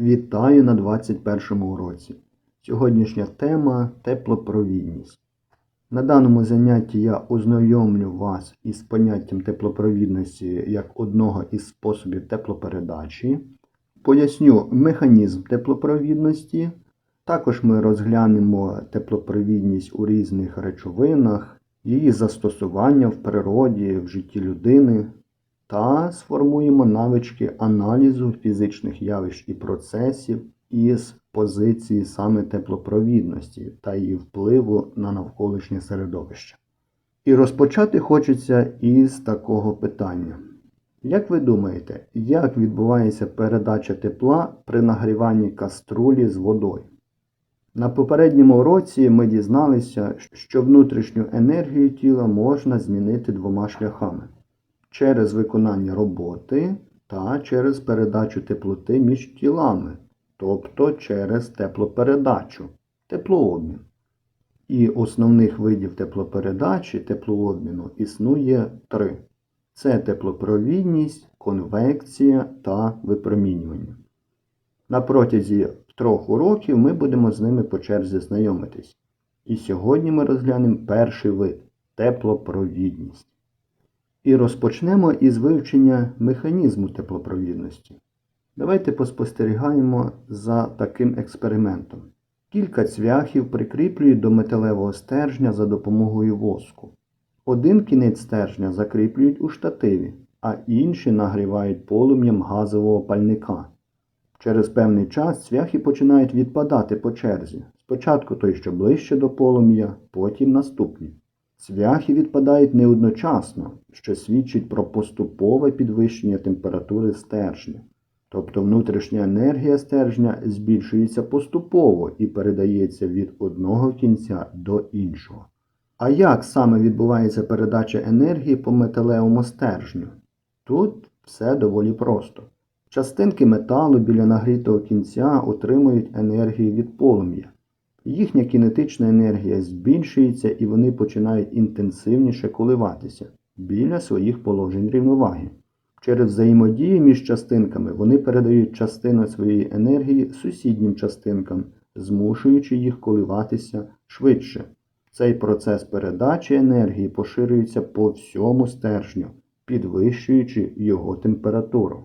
Вітаю на 21 уроці. Сьогоднішня тема теплопровідність. На даному занятті я ознайомлю вас із поняттям теплопровідності як одного із способів теплопередачі. Поясню механізм теплопровідності. Також ми розглянемо теплопровідність у різних речовинах, її застосування в природі, в житті людини та сформуємо навички аналізу фізичних явищ і процесів із позиції саме теплопровідності та її впливу на навколишнє середовище. І розпочати хочеться із такого питання. Як ви думаєте, як відбувається передача тепла при нагріванні каструлі з водою? На попередньому уроці ми дізналися, що внутрішню енергію тіла можна змінити двома шляхами через виконання роботи та через передачу теплоти між тілами, тобто через теплопередачу, теплообмін. І основних видів теплопередачі, теплообміну існує три: це теплопровідність, конвекція та випромінювання. На протязі трьох уроків ми будемо з ними по черзі знайомитись. І сьогодні ми розглянемо перший вид теплопровідність. І розпочнемо із вивчення механізму теплопровідності. Давайте поспостерігаємо за таким експериментом. Кілька цвяхів прикріплюють до металевого стержня за допомогою воску. Один кінець стержня закріплюють у штативі, а інші нагрівають полум'ям газового пальника. Через певний час цвяхи починають відпадати по черзі. Спочатку той, що ближче до полум'я, потім наступні. Цвяхи відпадають не одночасно, що свідчить про поступове підвищення температури стержня. Тобто внутрішня енергія стержня збільшується поступово і передається від одного кінця до іншого. А як саме відбувається передача енергії по металевому стержню? Тут все доволі просто. Частинки металу біля нагрітого кінця отримують енергію від полум'я. Їхня кінетична енергія збільшується і вони починають інтенсивніше коливатися біля своїх положень рівноваги. Через взаємодію між частинками вони передають частину своєї енергії сусіднім частинкам, змушуючи їх коливатися швидше. Цей процес передачі енергії поширюється по всьому стержню, підвищуючи його температуру.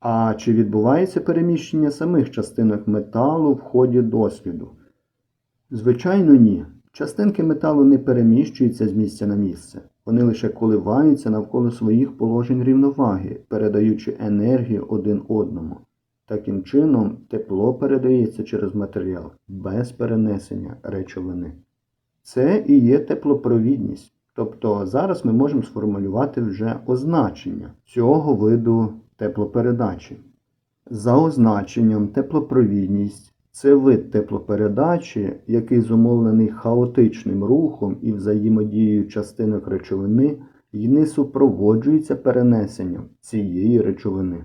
А чи відбувається переміщення самих частинок металу в ході досвіду? Звичайно, ні. Частинки металу не переміщуються з місця на місце. Вони лише коливаються навколо своїх положень рівноваги, передаючи енергію один одному. Таким чином, тепло передається через матеріал без перенесення речовини. Це і є теплопровідність. Тобто зараз ми можемо сформулювати вже означення цього виду теплопередачі. За означенням теплопровідність це вид теплопередачі, який зумовлений хаотичним рухом і взаємодією частинок речовини і не супроводжується перенесенням цієї речовини.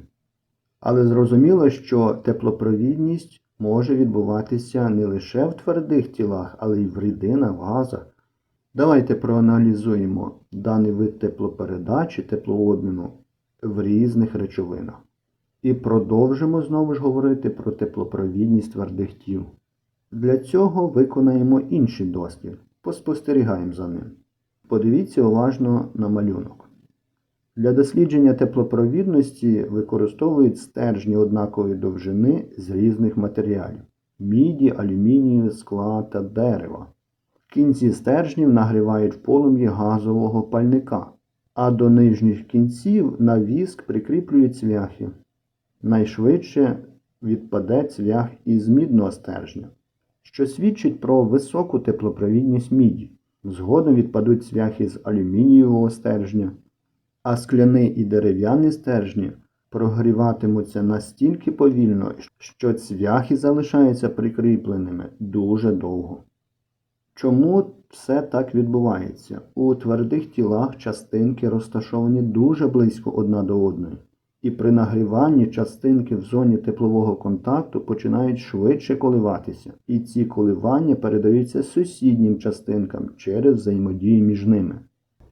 Але зрозуміло, що теплопровідність може відбуватися не лише в твердих тілах, але й в рідинах, газах. Давайте проаналізуємо даний вид теплопередачі, теплообміну в різних речовинах. І продовжимо знову ж говорити про теплопровідність твердих тіл. Для цього виконаємо інший дослід. Поспостерігаємо за ним. Подивіться уважно на малюнок. Для дослідження теплопровідності використовують стержні однакової довжини з різних матеріалів міді, алюмінію, скла та дерева. В кінці стержнів нагрівають полум'ї газового пальника, а до нижніх кінців на віск прикріплюють цвяхи. Найшвидше відпаде цвях із мідного стержня, що свідчить про високу теплопровідність міді. Згодом відпадуть цвяхи з алюмінієвого стержня, а скляний і дерев'яні стержні прогріватимуться настільки повільно, що цвяхи залишаються прикріпленими дуже довго. Чому все так відбувається? У твердих тілах частинки розташовані дуже близько одна до одної. І при нагріванні частинки в зоні теплового контакту починають швидше коливатися, і ці коливання передаються сусіднім частинкам через взаємодію між ними.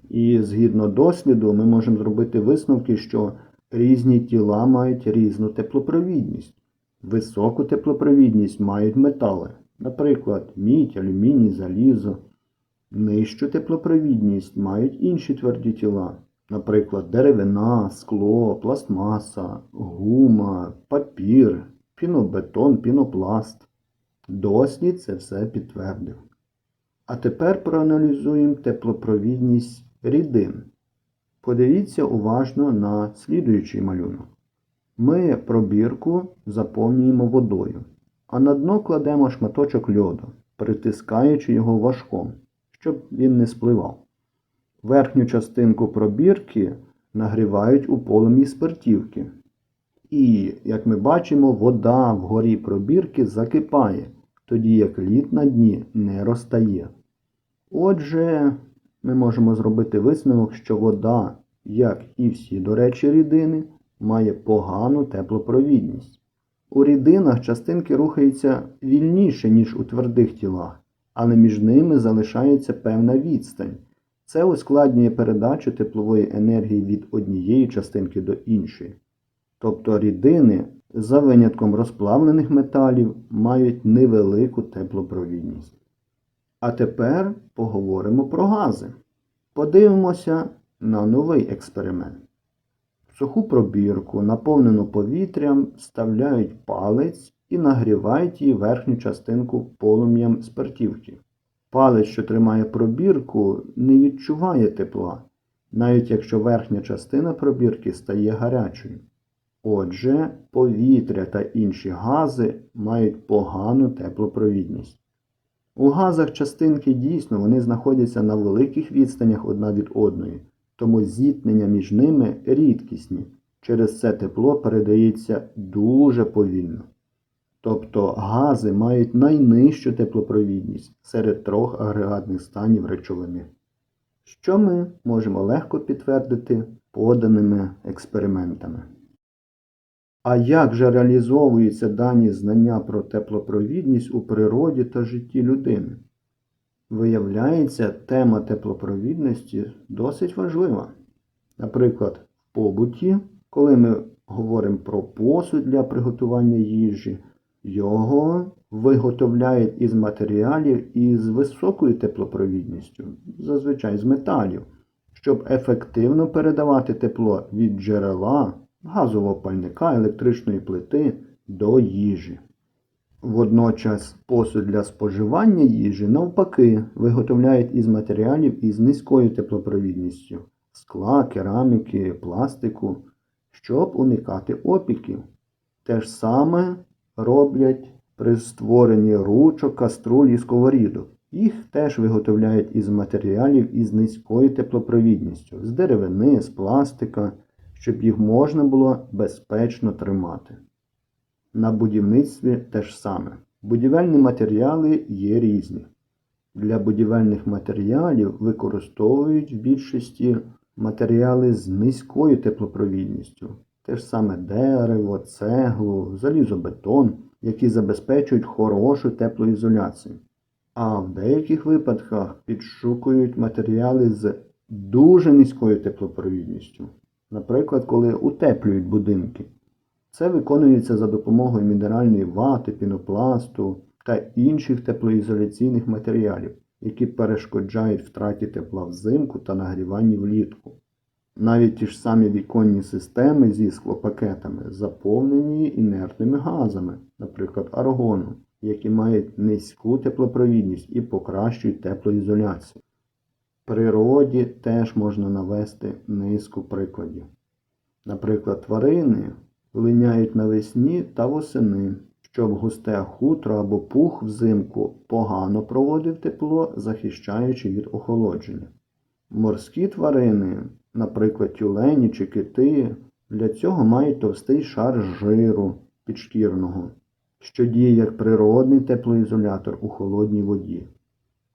І згідно досліду, ми можемо зробити висновки, що різні тіла мають різну теплопровідність. Високу теплопровідність мають метали, наприклад, мідь, алюміній, залізо. Нижчу теплопровідність мають інші тверді тіла, наприклад, деревина, скло, пластмаса, гума, папір, пінобетон, пінопласт. Дослід це все підтвердив. А тепер проаналізуємо теплопровідність рідин. Подивіться уважно на слідуючий малюнок. Ми пробірку заповнюємо водою, а на дно кладемо шматочок льоду, притискаючи його важком, щоб він не спливав. Верхню частинку пробірки нагрівають у полум'ї спиртівки. І, як ми бачимо, вода вгорі пробірки закипає, тоді як лід на дні не розтає. Отже, ми можемо зробити висновок, що вода, як і всі, до речі, рідини, має погану теплопровідність. У рідинах частинки рухаються вільніше, ніж у твердих тілах, але між ними залишається певна відстань. Це ускладнює передачу теплової енергії від однієї частинки до іншої. Тобто рідини, за винятком розплавлених металів, мають невелику теплопровідність. А тепер поговоримо про гази. Подивимося на новий експеримент. В суху пробірку, наповнену повітрям, вставляють палець і нагрівають її верхню частинку полум'ям спиртівки. Палець, що тримає пробірку, не відчуває тепла, навіть якщо верхня частина пробірки стає гарячою. Отже, повітря та інші гази мають погану теплопровідність. У газах частинки дійсно вони знаходяться на великих відстанях одна від одної, тому зіткнення між ними рідкісні. Через це тепло передається дуже повільно. Тобто гази мають найнижчу теплопровідність серед трьох агрегатних станів речовини, що ми можемо легко підтвердити поданими експериментами. А як же реалізовуються дані знання про теплопровідність у природі та житті людини? Виявляється, тема теплопровідності досить важлива. Наприклад, в побуті, коли ми говоримо про посуд для приготування їжі, його виготовляють із матеріалів із високою теплопровідністю, зазвичай з металів, щоб ефективно передавати тепло від джерела, газового пальника, електричної плити до їжі. Водночас посуд для споживання їжі, навпаки, виготовляють із матеріалів із низькою теплопровідністю скла, кераміки, пластику, щоб уникати опіків. Те ж саме роблять при створенні ручок, каструль і сковорідок. Їх теж виготовляють із матеріалів із низькою теплопровідністю, з деревини, з пластика, щоб їх можна було безпечно тримати. На будівництві те ж саме. Будівельні матеріали є різні. Для будівельних матеріалів використовують в більшості матеріали з низькою теплопровідністю. Те ж саме дерево, цеглу, залізобетон, які забезпечують хорошу теплоізоляцію. А в деяких випадках підшукують матеріали з дуже низькою теплопровідністю. Наприклад, коли утеплюють будинки. Це виконується за допомогою мінеральної вати, пінопласту та інших теплоізоляційних матеріалів, які перешкоджають втраті тепла взимку та нагріванні влітку. Навіть ті ж самі віконні системи зі склопакетами заповнені інертними газами, наприклад, аргоном, які мають низьку теплопровідність і покращують теплоізоляцію. В природі теж можна навести низку прикладів. Наприклад, тварини линяють навесні та восени, щоб густе хутро або пух взимку погано проводив тепло, захищаючи від охолодження. Морські тварини, наприклад, тюлені чи кити, для цього мають товстий шар жиру підшкірного, що діє як природний теплоізолятор у холодній воді.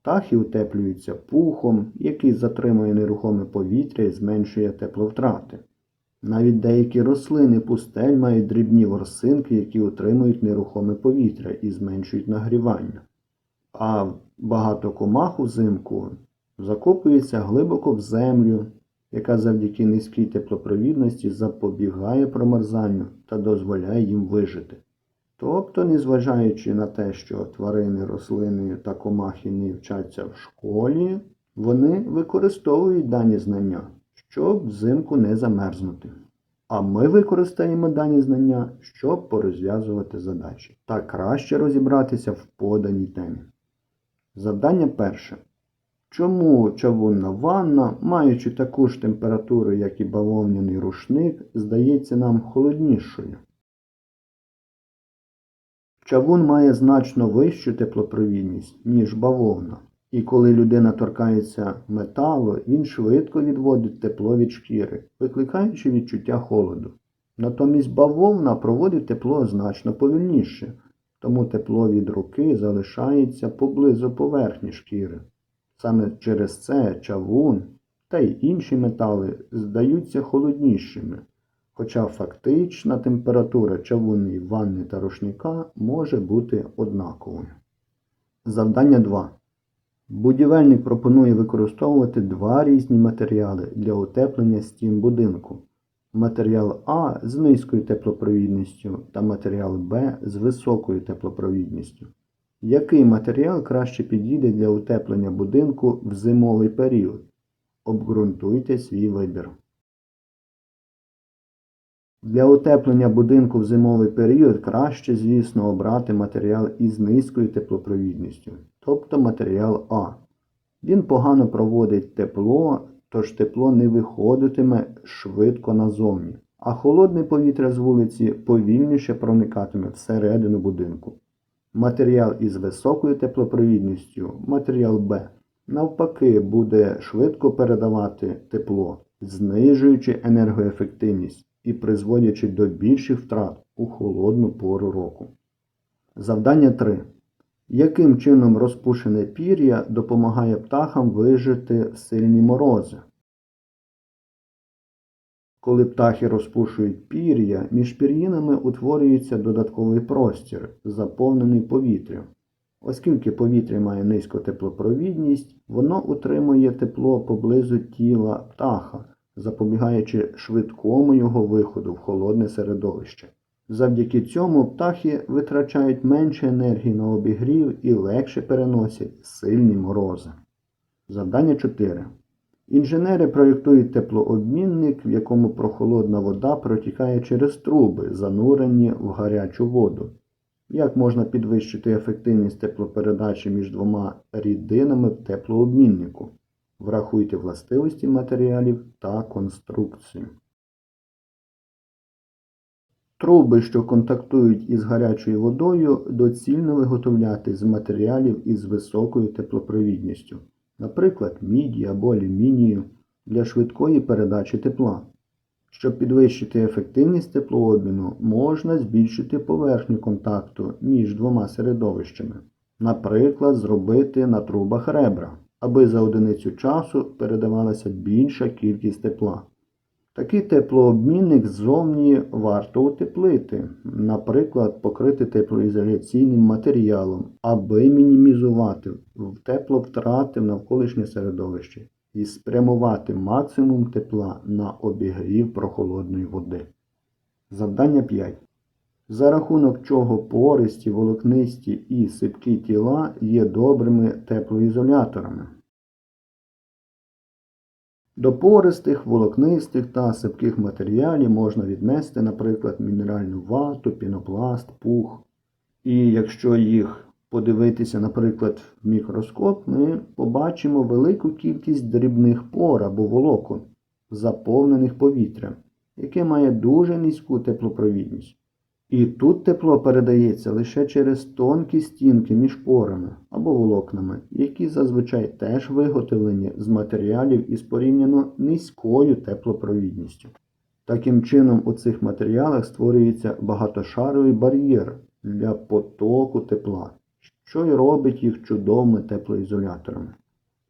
Птахи утеплюються пухом, який затримує нерухоме повітря і зменшує тепловтрати. Навіть деякі рослини пустель мають дрібні ворсинки, які утримують нерухоме повітря і зменшують нагрівання. А багато комах узимку закопується глибоко в землю, яка завдяки низькій теплопровідності запобігає промерзанню та дозволяє їм вижити. Тобто, незважаючи на те, що тварини, рослини та комахи не вчаться в школі, вони використовують дані знання, щоб взимку не замерзнути. А ми використаємо дані знання, щоб порозв'язувати задачі та краще розібратися в поданій темі. Завдання перше. Чому чавунна ванна, маючи таку ж температуру, як і бавовняний рушник, здається нам холоднішою? Чавун має значно вищу теплопровідність, ніж бавовна. І коли людина торкається металу, він швидко відводить тепло від шкіри, викликаючи відчуття холоду. Натомість бавовна проводить тепло значно повільніше, тому тепло від руки залишається поблизу поверхні шкіри. Саме через це чавун та й інші метали здаються холоднішими, хоча фактична температура чавунної ванни та рушника може бути однаковою. Завдання 2. Будівельник пропонує використовувати два різні матеріали для утеплення стін будинку. Матеріал А з низькою теплопровідністю та матеріал Б з високою теплопровідністю. Який матеріал краще підійде для утеплення будинку в зимовий період? Обґрунтуйте свій вибір. Для утеплення будинку в зимовий період краще, звісно, обрати матеріал із низькою теплопровідністю, тобто матеріал А. Він погано проводить тепло, тож тепло не виходитиме швидко назовні, а холодне повітря з вулиці повільніше проникатиме всередину будинку. Матеріал із високою теплопровідністю, матеріал Б, навпаки, буде швидко передавати тепло, знижуючи енергоефективність і призводячи до більших втрат у холодну пору року. Завдання 3. Яким чином розпушене пір'я допомагає птахам вижити сильні морози? Коли птахи розпушують пір'я, між пір'їнами утворюється додатковий простір, заповнений повітрям. Оскільки повітря має низьку теплопровідність, воно утримує тепло поблизу тіла птаха, запобігаючи швидкому його виходу в холодне середовище. Завдяки цьому птахи витрачають менше енергії на обігрів і легше переносять сильні морози. Завдання 4. Інженери проєктують теплообмінник, в якому прохолодна вода протікає через труби, занурені в гарячу воду. Як можна підвищити ефективність теплопередачі між двома рідинами в теплообміннику? Врахуйте властивості матеріалів та конструкцію. Труби, що контактують із гарячою водою, доцільно виготовляти з матеріалів із високою теплопровідністю, наприклад, міді або алюмінію для швидкої передачі тепла. Щоб підвищити ефективність теплообміну, можна збільшити поверхню контакту між двома середовищами, наприклад, зробити на трубах ребра, аби за одиницю часу передавалася більша кількість тепла. Такий теплообмінник ззовні варто утеплити, наприклад, покрити теплоізоляційним матеріалом, аби мінімізувати тепловтрати в навколишнє середовище і спрямувати максимум тепла на обігрів прохолодної води. Завдання 5. За рахунок чого пористі, волокнисті і сипкі тіла є добрими теплоізоляторами. До пористих, волокнистих та сипких матеріалів можна віднести, наприклад, мінеральну вату, пінопласт, пух. І якщо їх подивитися, наприклад, в мікроскоп, ми побачимо велику кількість дрібних пор або волокон, заповнених повітрям, яке має дуже низьку теплопровідність. І тут тепло передається лише через тонкі стінки між порами або волокнами, які зазвичай теж виготовлені з матеріалів із порівняно низькою теплопровідністю. Таким чином, у цих матеріалах створюється багатошаровий бар'єр для потоку тепла, що й робить їх чудовими теплоізоляторами.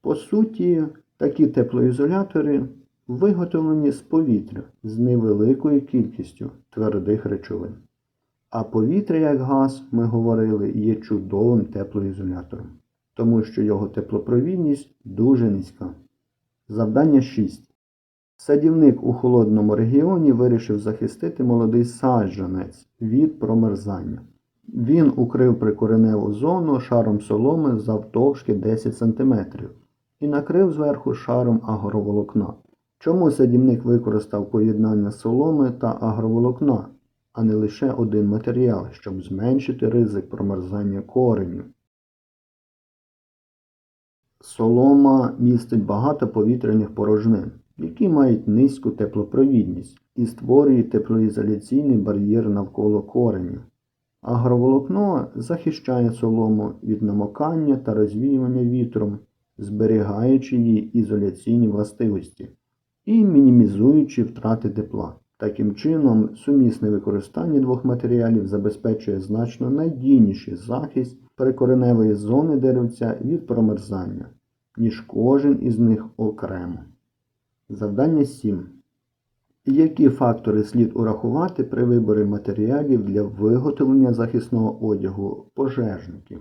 По суті, такі теплоізолятори виготовлені з повітря з невеликою кількістю твердих речовин. А повітря, як газ, ми говорили, є чудовим теплоізолятором, тому що його теплопровідність дуже низька. Завдання 6. Садівник у холодному регіоні вирішив захистити молодий саджанець від промерзання. Він укрив прикореневу зону шаром соломи завтовшки 10 см і накрив зверху шаром агроволокна. Чому садівник використав поєднання соломи та агроволокна, а не лише один матеріал, щоб зменшити ризик промерзання кореню? Солома містить багато повітряних порожнин, які мають низьку теплопровідність і створюють теплоізоляційний бар'єр навколо кореня. Агроволокно захищає солому від намокання та розвіювання вітром, зберігаючи її ізоляційні властивості і мінімізуючи втрати тепла. Таким чином, сумісне використання двох матеріалів забезпечує значно надійніший захист прикореневої зони деревця від промерзання, ніж кожен із них окремо. Завдання 7. Які фактори слід урахувати при виборі матеріалів для виготовлення захисного одягу пожежників?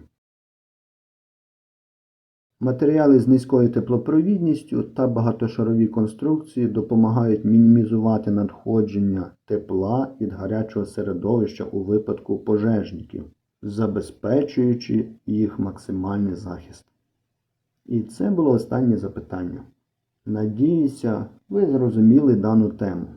Матеріали з низькою теплопровідністю та багатошарові конструкції допомагають мінімізувати надходження тепла від гарячого середовища у випадку пожежників, забезпечуючи їх максимальний захист. І це було останнє запитання. Надіюся, ви зрозуміли дану тему.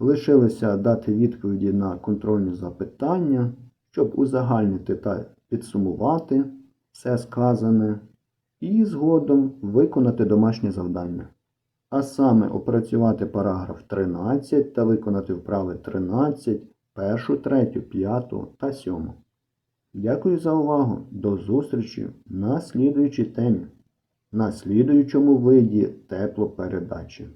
Лишилося дати відповіді на контрольні запитання, щоб узагальнити та підсумувати все сказане і згодом виконати домашнє завдання. А саме опрацювати параграф 13 та виконати вправи 13, 1, 3, 5 та 7. Дякую за увагу. До зустрічі на слідуючій темі на слідуючому виді теплопередачі.